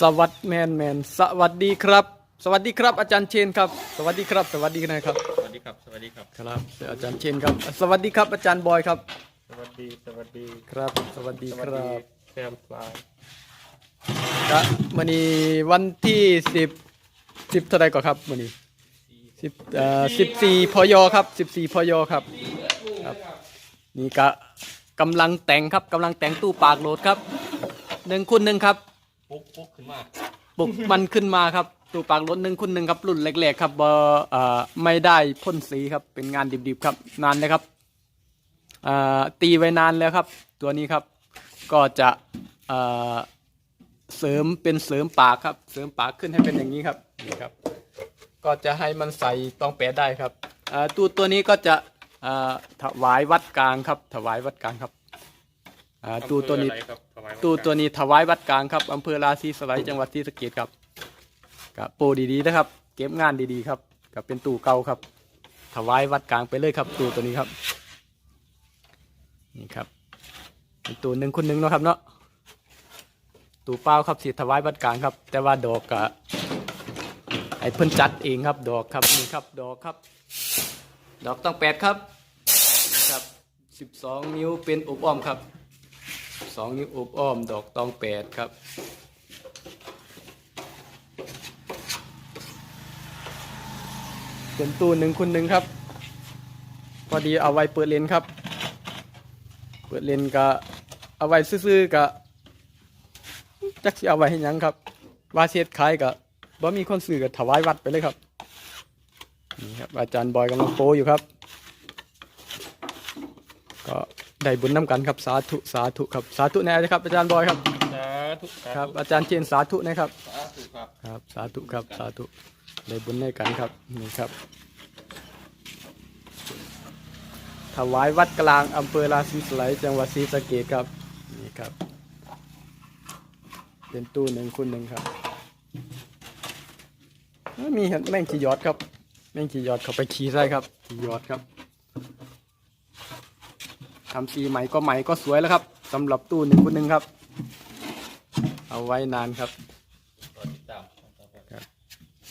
สวัสดีแมนแมนสวัสดีครับ สวัสดีครับ อาจารย์เชนครับ สวัสดีครับ สวัสดีนะครับ สวัสดีครับ สวัสดีครับ ครับอาจารย์เชนครับ สวัสดีครับ อาจารย์บอยครับ สวัสดี สวัสดี ครับ สวัสดีสควัสรัดีบแซมฟลายครับวันนี้วันที่สิบสิบเท่าไรก่อนครับวันนี้สิบเอ่อสิบสี่พยครับสิบสี่พยครับครับนี่ก็กำลังแต่งครับกำลังแต่งตู้ปากโหลดครับหนึ่งคุณหนึ่งครับ ปุ๊กปุ๊กขึ้นมาปลุกมันขึ้นมาครับตู้ปากรถหนึ่งคุณหนึ่งครับรุ่นแรกๆครับเบอร์เอ่อไม่ได้พ่นสีครับเป็นงานดิบๆครับนานเลยครับเอ่อตีไว้นานแล้วครับ ตัวนี้ครับก็จะเอ่อเสริมเป็นเสริมปากครับ เสริมปากขึ้นให้เป็นอย่างนี้ครับนี่ครับ ก็จะให้มันใส่ต้องแปะได้ครับเอ่อตู้ตัวนี้ก็จะเอ่อถวายวัดกลางครับ ถวายวัดกลางครับเอ่อตู้ตัวนี้ อำเภออะไรครับถวาย ตู้ตัวนี้ถวายวัดกลางครับอำเภอราศีสไลจังหวัดศรีสะเกษครับกับโปรดีๆนะครับ เก็บงานดีๆครับกับเป็นตู้เก่าครับ ถวายวัดกลางไปเลยครับ ตู้ตัวนี้ครับ นี่ครับเป็นตู้หนึ่งคนหนึ่งเนาะครับเนาะตู้เปล่าครับสิถวายวัดกลางครับ แต่ว่าดอกกะไอ้เพิ่นจัดเองครับ ดอกครับนี่ครับดอกครับ ดอกต้องแปดครับนี่ครับสิบสองนิ้วเป็นอบอ้อมครับ สองนิ้วอบอ้อมดอกตองแปดครับ เป็นตู้หนึ่งคุณหนึ่งครับ พอดีเอาไว้เปิดเลนครับ เปิดเลนก็เอาไว้ซื่อๆก็จักสิเอาไว้ให้ยังครับว่าเช็ดขายก็บ่มีคนซื้อก็ถวายวัดไปเลยครับนี่ครับอาจารย์บอยกำลังโปอยู่ครับ ก็ ได้บุญน้ำกันครับสาธุสาธุครับสาธุแน่ครับอาจารย์บอยครับสาธุสาธุครับอาจารย์เจนสาธุนะครับสาธุครับครับสาธุครับสาธุได้บุญในกันครับนี่ครับถวายวัดกลางอำเภอราศีสไลยจังหวัดศรีสะเกษครับนี่ครับ เป็นตู้หนึ่งคุณหนึ่งครับเอ้ยมีเห็นแม่งขี่ยอดครับแม่งขี่ยอดเขาไปขี่ใส่ครับขี่ยอดครับ ทำสีใหม่ก็ใหม่ก็สวยแล้วครับสำหรับตู้หนึ่งคุณหนึ่งครับ เอาไว้นานครับ รอติดตามครับ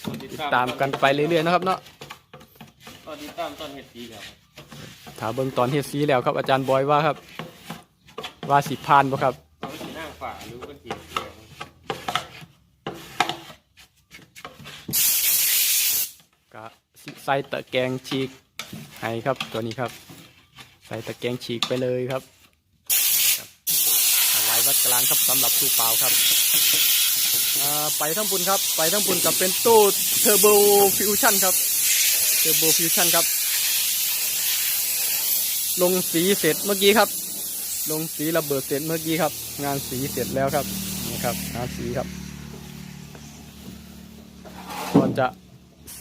รอติดติดตามกันไปเรื่อยๆนะครับเนาะรอติดตามตอนเห็ดดีครับถามเบิ่งตอนเฮ็ดสีแล้วครับ อาจารย์บอยว่าครับ ว่าสิพานบ่ครับเอาสีหน้าฝ่าหรือว่าสีเขียวก็สิใส่ตะแกรงฉีกให้ครับตัวนี้ครับ ใส่ตะแกรงฉีกไปเลยครับครับเอาไว้วัดกลางครับสำหรับตู้เปล่าครับไปทั้งบุญครับ ไปทั้งบุญกับเป็นตู้เทอร์โบฟิวชั่นครับเทอร์โบฟิวชั่นครับ ลงสีเสร็จเมื่อกี้ครับ ลงสีระเบิดเสร็จเมื่อกี้ครับ งานสีเสร็จแล้วครับนี่ครับงานสีครับก็จะ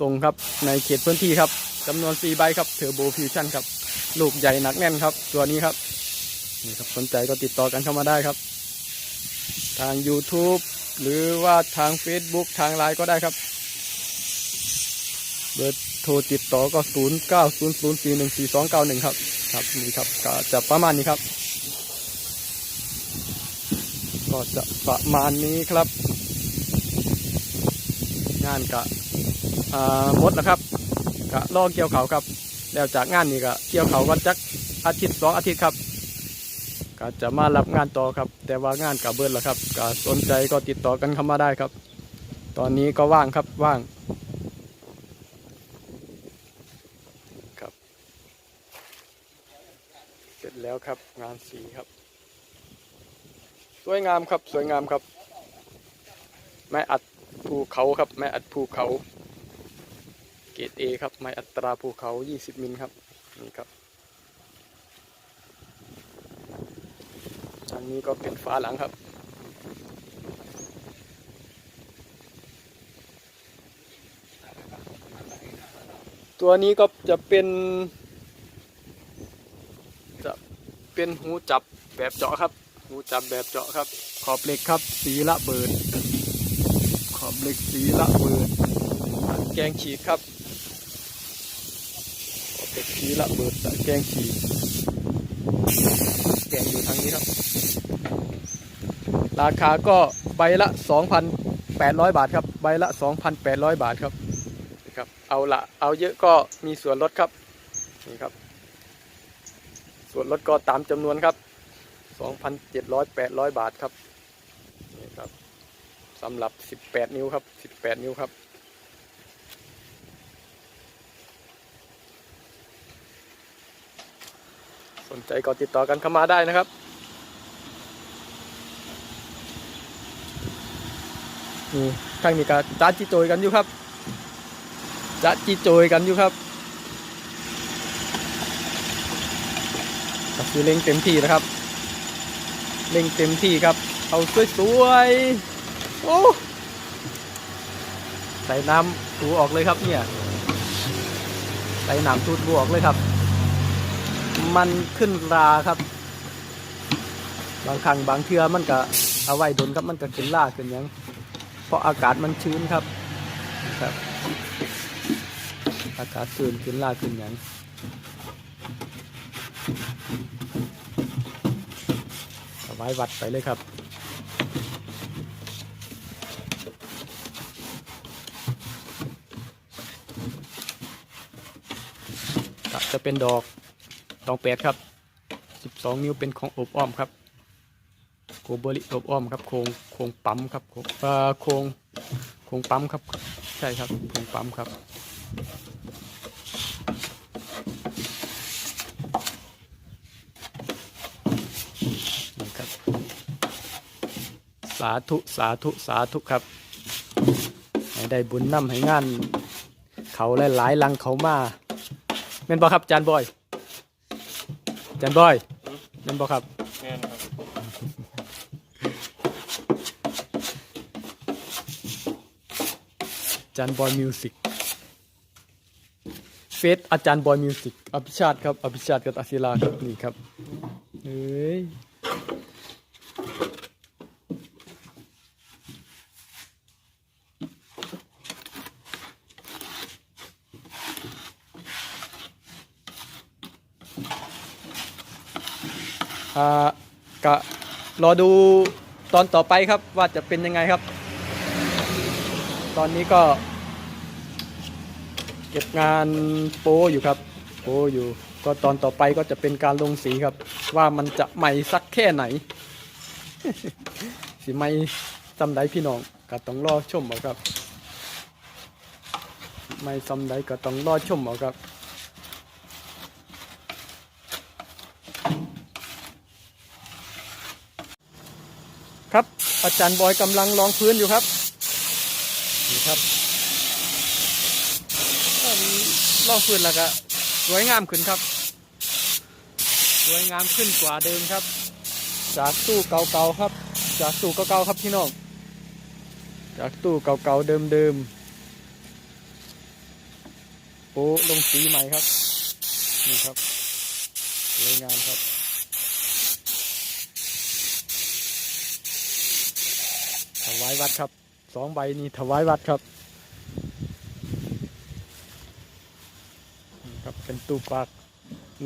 ส่งครับในเขตพื้นที่ครับจำนวน4ใบครับเทอร์โบฟิวชั่นครับ ลูกใหญ่หนักแน่นครับ ตัวนี้ครับนี่ครับสนใจก็ติดต่อกันเข้ามาได้ครับ ทาง YouTube หรือว่าทาง Facebook ทางไลน์ก็ได้ครับ เบอร์โทรติดต่อก็ 0 9 0 0 4 1 4 2 9 1 ครับ ครับนี่ครับก็จะประมาณนี้ครับ ก็จะประมาณนี้ครับ งานกะอ่าหมดแล้วครับกะลอกเกี่ยวเขาครับ แล้วจากงานนี้ก็เกี่ยวเขากันจักอาทิตย์สองอาทิตย์ครับก็จะมารับงานต่อครับ แต่ว่างานกับเบิร์แล้วครับก็สนใจก็ติดต่อกันเข้ามาได้ครับ ตอนนี้ก็ว่างครับว่างครับ เสร็จแล้วครับงานสีครับ สวยงามครับสวยงามครับไม้อัดภูเขาครับไม้อัดภูเขา เกรดเอครับไม้อัตราภูเขา 20 มิลครับ นี่ครับอันนี้ก็เป็นฝาหลังครับตัวนี้ก็จะเป็น จะเป็นหูจับแบบเจาะครับ หูจับแบบเจาะครับ ขอบเหล็กครับ สีละเบิด ขอบเหล็กสีละเบิดแกงฉีกครับ ขอบเหล็กสีละเบิดตะแกงฉีกแกงอยู่ทางนี้ครับ ราคาก็ใบละ2,000 2,800 บาทครับ ใบละ 2,800 บาทครับนี่ครับ เอาละเอาเยอะก็มีส่วนลดครับ นี่ครับ ส่วนลดก็ตามจำนวนครับ 2,700 800 บาทครับ นี่ครับสำหรับ 18 นิ้วครับ 18 นิ้วครับ สนใจก็ติดต่อกันเข้ามาได้นะครับนี่ข้างนี้ก็จ้าจีโจยกันอยู่ครับจ้าจีโจยกันอยู่ครับก็คือเล่งเต็มที่นะครับเล่งเต็มที่ครับ เอาสวยๆโอ้ใส่น้ำถูออกเลยครับเนี่ยใส่น้ำทูดบวออกเลยครับ มันขึ้นราครับ บางครั้งบางเทือมันก็เอาไว้โดนครับมันก็ขึ้นราขึ้นยังเพราะอากาศมันชื้นครับครับ อากาศชื้นขึ้นราขึ้นยังเอาไว้วัดไปเลยครับจะเป็นดอก ตองแปดครับ12นิ้วเป็นของอบอ้อมครับโคเบอริอบอ้อมครับโครงโครงปั๊มครับโครงโครงโครงปั๊มครับ ใช่ครับโครงปั๊มครับนี่ครับ สาธุสาธุสาธุครับให้ได้บุญนำให้งาน เขาหลายๆลังเขามาเม่นบอครับจานบอย จันบอยเม่นบอครับแม่นครับอาจารย์บอยมิวสิกเฟสอาจารย์บอยมิวสิกอภิชาติครับอภิชาติกับอาศิลาครับนี่ครับเฮ้ย รอดูตอนต่อไปครับว่าจะเป็นยังไงครับ ตอนนี้ก็ เก็บงานโป้อยู่ครับ โป้อยู่ ก็ตอนต่อไปก็จะเป็นการลงสีครับ ว่ามันจะใหม่สักแค่ไหน สีใหม่ซำใดพี่น้องก็ต้องรอชมเอาครับ ไม่ซำใดก็ต้องรอชมเอาครับ ครับ อาจารย์บอยกำลังรองพื้นอยู่ครับนี่ครับก็มีล่องพื้นแล้วก็สวยงามขึ้นครับ สวยงามขึ้นกว่าเดิมครับ จากตู้เก่าๆครับ จากตู้เก่าๆครับพี่น้องจากตู้เก่าๆเดิมๆโอ้ลงสีใหม่ครับ นี่ครับสวยงามครับ วายวัดครับสองใบนี้ถวายวัดครับนะครับเป็นตู้ปาก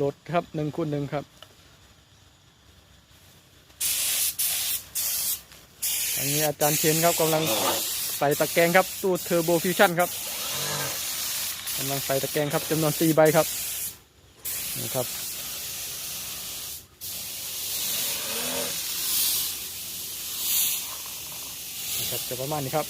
รถครับหนึ่งคูณหนึ่งครับอันนี้อาจารย์เชนครับกำลังใส่ตะแกรงครับตู้เทอร์โบฟิวชั่นครับกำลังใส่ตะแกรงครับจำนวนสี่ใบครับนี่ครับ นะครับจะประมาณนี้ครับ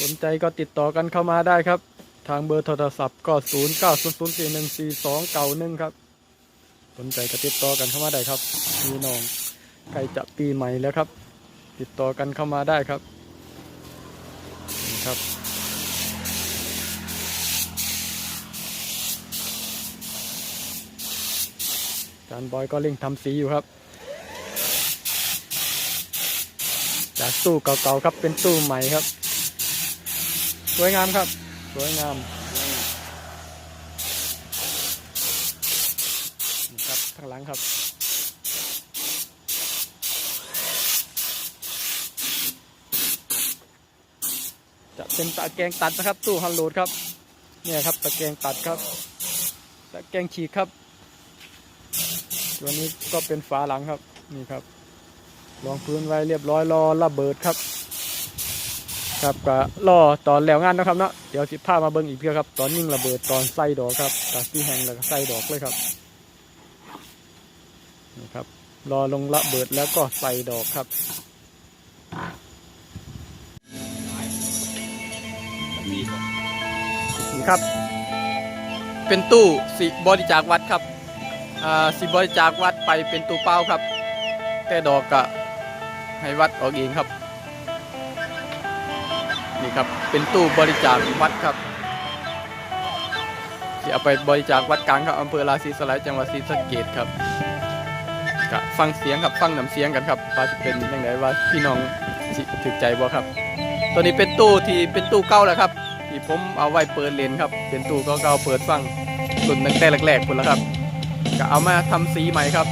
สนใจก็ติดต่อกันเข้ามาได้ครับ ทางเบอร์โทรศัพท์ก็ 0 9 0 0 4 1 4 2 9 1ครับ สนใจก็ติดต่อกันเข้ามาได้ครับพี่น้องใกล้จะปีใหม่แล้วครับ ติดต่อกันเข้ามาได้ครับนะครับ จานบอยก็เร่งทำสีอยู่ครับ จากตู้เก่าๆครับเป็นตู้ใหม่ครับ สวยงามครับ สวยงามครับข้างหลังครับจะเป็นตะแกรงตัดนะครับ ตู้ฮันโหลดครับ เนี่ยครับตะแกรงตัดครับตะแกรงฉีกครับ ตัวนี้ก็เป็นฝาหลังครับ นี่ครับรองพื้นไว้เรียบร้อยรอระเบิดครับ ครับก็รอตอนแล้วงานนะครับเนาะเดี๋ยวสิพามาเบิ่งอีกเพียครับ ตอนยิ่งระเบิดตอนใส่ดอกครับตัดที่แห้งแล้วก็ใส่ดอกเลยครับนี่ครับ รอลงระเบิดแล้วก็ใส่ดอกครับครับนี่ครับ เป็นตู้สิบริจาควัดครับอ่าสิบริจาควัดไปเป็นตู้เปล่าครับ แต่ดอกก็ให้วัดออกเองครับ นี่ครับ เป็นตู้บริจาควัดครับที่เอาไปบริจาควัดกลางครับอำเภอราศีสไลยจังหวัดศรีสะเกษครับก็ฟังเสียงครับฟังน้ำเสียงกันครับว่าจะเป็นยังไงว่าพี่น้องสิถึกใจบ่ครับ ตัวนี้เป็นตู้ที่เป็นตู้เก่าแล้วครับ ที่ผมเอาไว้เปิดเลนครับ เป็นตู้เก่าๆเปิดฟังรุ่นตั้งแต่แรกๆพุ่นแล้วครับก็เอามาทำสีใหม่ครับ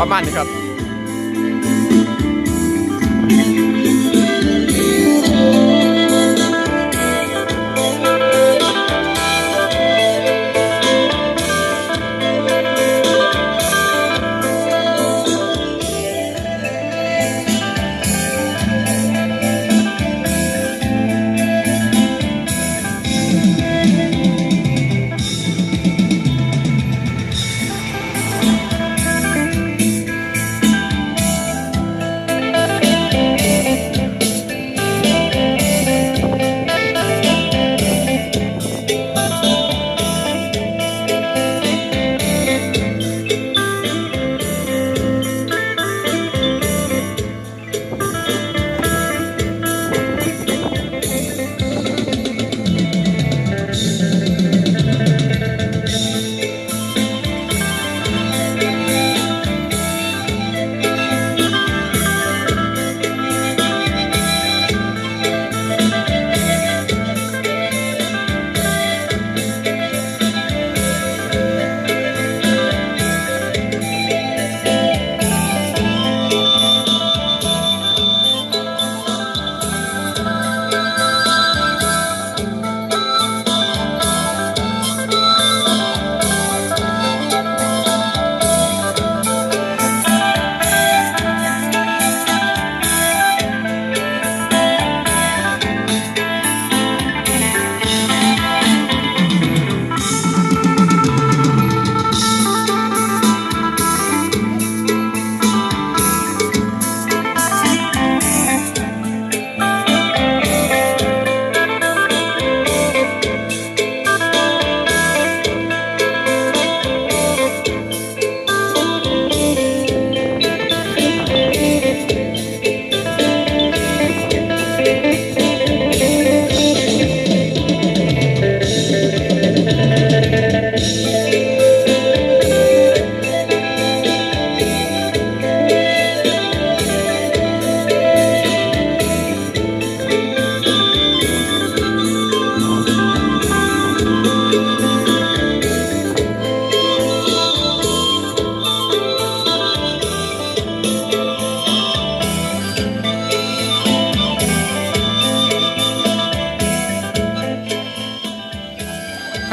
ประมาณนี้ครับ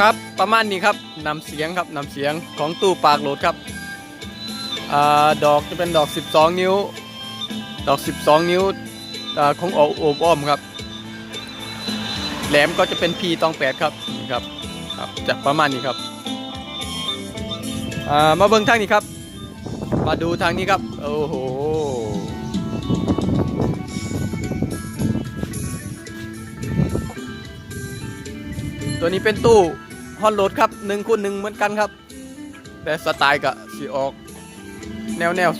ครับประมาณนี้ครับนำเสียงครับนำเสียงของตู้ปากโหลดครับอดอกจะเป็นดอก 12 นิ้ว ดอก 12 นิ้วอของโอโอบอ้อมครับ แหลมก็จะเป็น P ตองแปดครับนี่ครับครับจะประมาณนี้ครับมาเบิ่งทางนี้ครับ มาดูทางนี้ครับ โอ้โหตัวนี้เป็นตู้ ฮอนโหลดครับหนึ่งคูณหนึ่งเหมือนกันครับ แต่สไตล์กับสีออก แนวแนว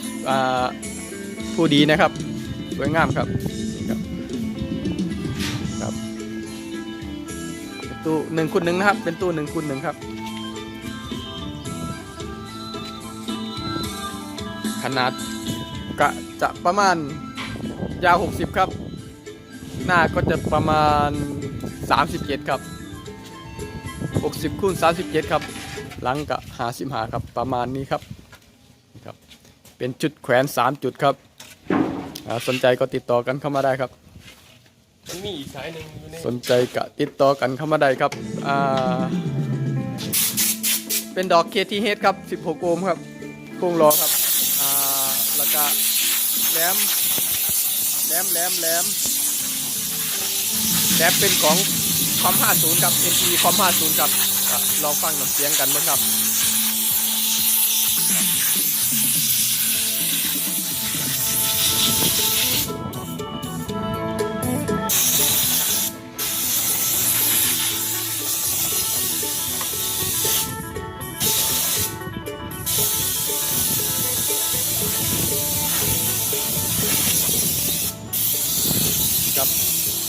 ผู้ดีนะครับ สวยงามครับครับครับตู้หนึ่งคูณหนึ่งนะครับ เป็นตู้หนึ่งคูณหนึ่งครับ ขนาดกะจะประมาณยาว 60 ครับ หน้าก็จะประมาณ 37 ครับ 60คูณ37 ครับ หลังกะ55ครับประมาณนี้ครับนี่ครับ เป็นจุดแขวน 3 จุดครับอ่าสนใจก็ติดต่อกันเข้ามาได้ครับมันมีอีกสายหนึ่งอยู่ในสนใจก็ติดต่อกันเข้ามาได้ครับอ่าเป็นดอก KTH ครับ 16 โอห์มครับโครงล้อครับอ่าแล้วก็แหลมแหลมแหลมแหลมแหลมเป็นของ คอม50ครับ NT คอม50ครับลองฟังน้ำเสียงกันบ้างครับครับ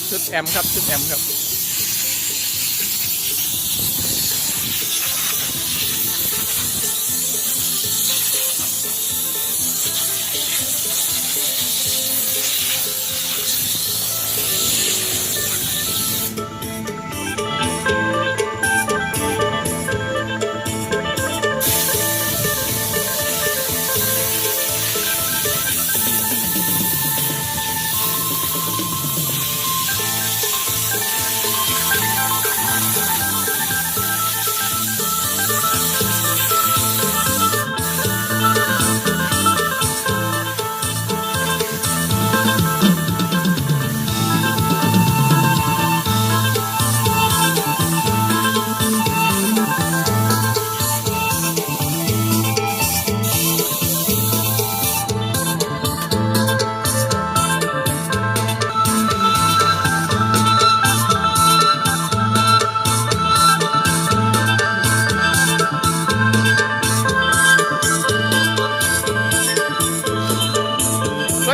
ชุดแอมครับชุดแอมครับ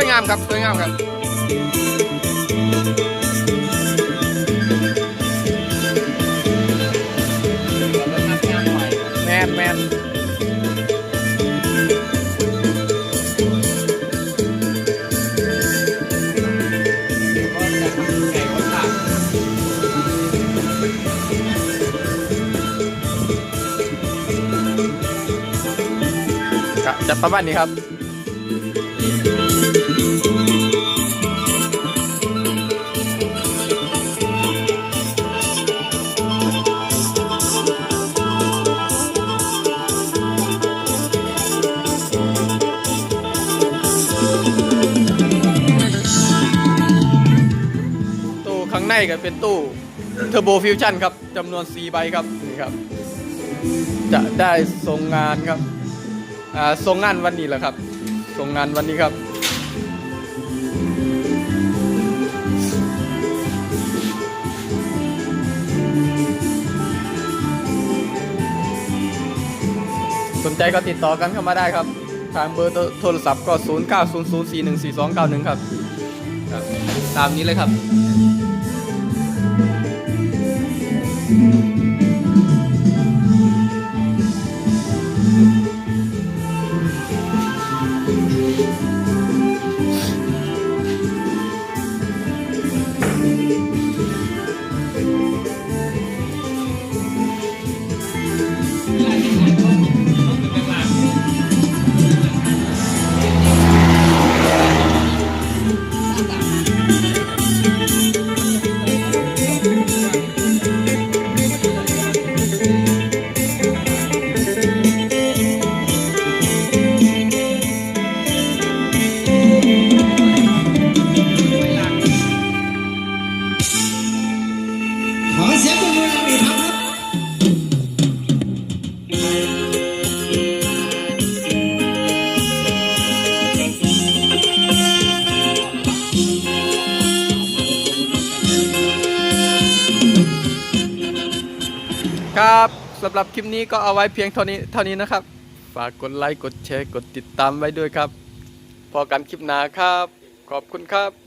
วยงามครับสวยงามครับแมนแมนก็จะประมาณนี้ครับ ก็เป็นตู้เทอร์โบฟิวชั่นครับจำนวน 4 ใบครับนี่ครับ จะได้ส่งงานครับอ่าส่งงานวันนี้แหละครับส่งงานวันนี้ครับ สนใจก็ติดต่อกันเข้ามาได้ครับ ทางเบอร์โทรศัพท์ก็ 0900414291 ครับครับ ตามนี้เลยครับ หรับคลิปนี้ก็เอาไว้เพียงเท่านี้เท่านี้นะครับ ฝากกดไลค์กดแชร์กดติดตามไว้ด้วยครับ พอกันคลิปหน้าครับ ขอบคุณครับ